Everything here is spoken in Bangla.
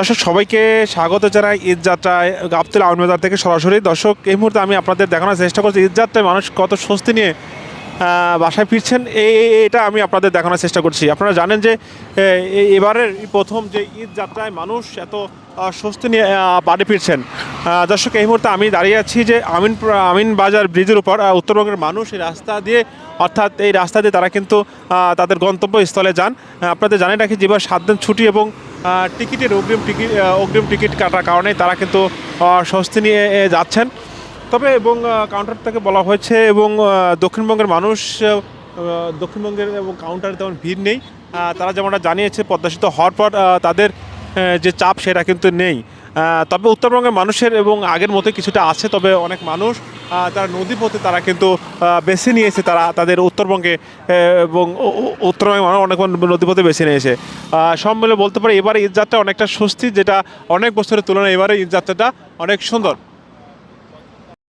দর্শক, সবাইকে স্বাগত জানাই ঈদ যাত্রায় গাবতুল বাজার থেকে সরাসরি। দর্শক, এই মুহূর্তে আমি আপনাদের দেখানোর চেষ্টা করছি, ঈদ যাত্রায় মানুষ কত স্বস্তি নিয়ে বাসায় ফিরছেন, এই এটা আমি আপনাদের দেখানোর চেষ্টা করছি। আপনারা জানেন যে এবারের প্রথম যে ঈদ যাত্রায় মানুষ এত স্বস্তি নিয়ে বাড়ি ফিরছেন। দর্শক, এই মুহূর্তে আমি দাঁড়িয়ে আছি যে আমিন আমিন বাজার ব্রিজের উপর উত্তরবঙ্গের মানুষ এই রাস্তা দিয়ে, অর্থাৎ এই রাস্তা দিয়ে তারা কিন্তু তাদের গন্তব্যস্থলে যান। আপনাদের জানিয়ে রাখি যেবার সাত দিন ছুটি এবং টিকিটের অগ্রিম টিকিট অগ্রিম টিকিট কাটার কারণে তারা কিন্তু স্বস্তি নিয়ে যাচ্ছেন। তবে এবং কাউন্টার থেকে বলা হয়েছে এবং দক্ষিণবঙ্গের মানুষ দক্ষিণবঙ্গের এবং কাউন্টারে তেমন ভিড় নেই। তারা যেমনটা জানিয়েছে পদ্মাসিত হওয়ার পর তাদের যে চাপ সেটা কিন্তু নেই। তবে উত্তরবঙ্গের মানুষের এবং আগের মতো কিছুটা আছে, তবে অনেক মানুষ তারা নদী পথে তারা কিন্তু বেছে নিয়েছে তারা তাদের উত্তরবঙ্গে এবং উ- উ- মানুষ অনেক নদীপথে বেছে নিয়েছে। সব মিলে বলতে পারি এবারে ঈদ যাত্রা অনেকটা স্বস্তি, যেটা অনেক বছরের তুলনায় এবারে ঈদ যাত্রাটা অনেক সুন্দর।